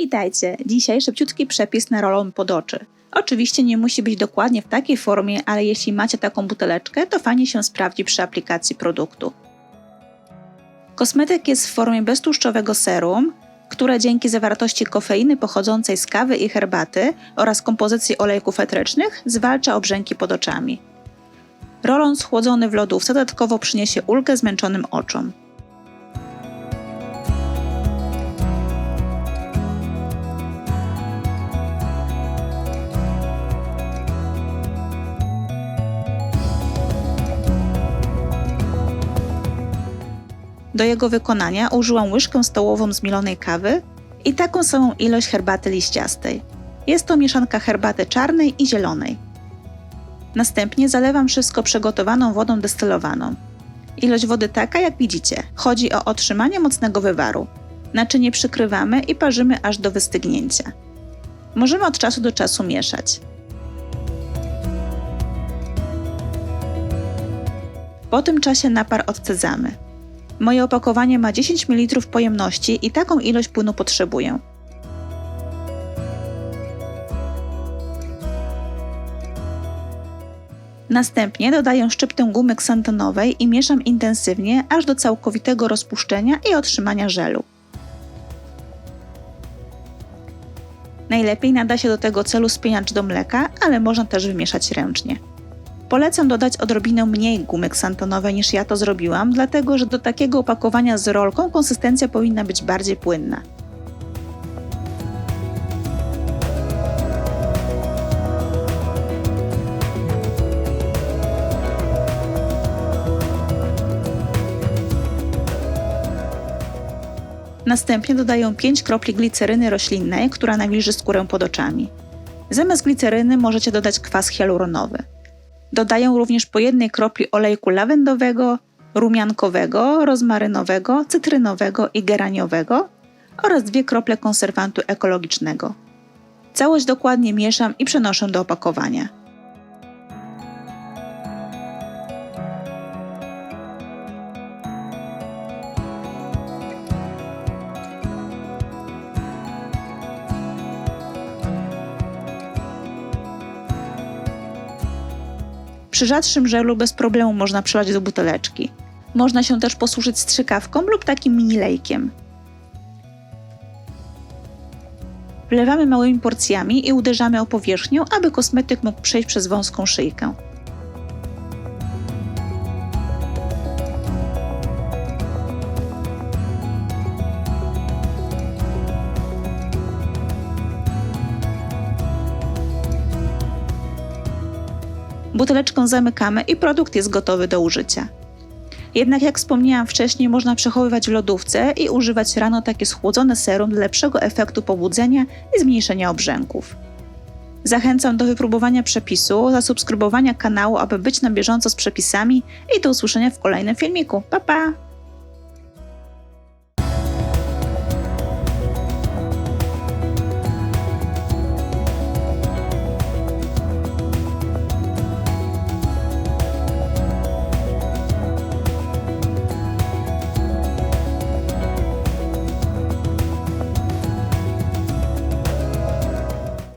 Witajcie! Dzisiaj szybciutki przepis na rolą pod oczy. Oczywiście nie musi być dokładnie w takiej formie, ale jeśli macie taką buteleczkę, to fajnie się sprawdzi przy aplikacji produktu. Kosmetyk jest w formie beztłuszczowego serum, które dzięki zawartości kofeiny pochodzącej z kawy i herbaty oraz kompozycji olejków eterycznych zwalcza obrzęki pod oczami. Rolon schłodzony w lodówce dodatkowo przyniesie ulgę zmęczonym oczom. Do jego wykonania użyłam łyżkę stołową zmielonej kawy i taką samą ilość herbaty liściastej. Jest to mieszanka herbaty czarnej i zielonej. Następnie zalewam wszystko przygotowaną wodą destylowaną. Ilość wody taka, jak widzicie. Chodzi o otrzymanie mocnego wywaru. Naczynie przykrywamy i parzymy aż do wystygnięcia. Możemy od czasu do czasu mieszać. Po tym czasie napar odcedzamy. Moje opakowanie ma 10 ml pojemności i taką ilość płynu potrzebuję. Następnie dodaję szczyptę gumy ksantonowej i mieszam intensywnie aż do całkowitego rozpuszczenia i otrzymania żelu. Najlepiej nada się do tego celu spieniacz do mleka, ale można też wymieszać ręcznie. Polecam dodać odrobinę mniej gumy ksantonowej niż ja to zrobiłam, dlatego że do takiego opakowania z rolką konsystencja powinna być bardziej płynna. Następnie dodaję 5 kropli gliceryny roślinnej, która nawilży skórę pod oczami. Zamiast gliceryny możecie dodać kwas hialuronowy. Dodaję również po jednej kropli olejku lawendowego, rumiankowego, rozmarynowego, cytrynowego i geraniowego oraz dwie krople konserwantu ekologicznego. Całość dokładnie mieszam i przenoszę do opakowania. Przy rzadszym żelu bez problemu można przelać do buteleczki. Można się też posłużyć strzykawką lub takim mini lejkiem. Wlewamy małymi porcjami i uderzamy o powierzchnię, aby kosmetyk mógł przejść przez wąską szyjkę. Buteleczkę zamykamy i produkt jest gotowy do użycia. Jednak jak wspomniałam wcześniej, można przechowywać w lodówce i używać rano takie schłodzone serum dla lepszego efektu pobudzenia i zmniejszenia obrzęków. Zachęcam do wypróbowania przepisu, zasubskrybowania kanału, aby być na bieżąco z przepisami i do usłyszenia w kolejnym filmiku. Pa pa!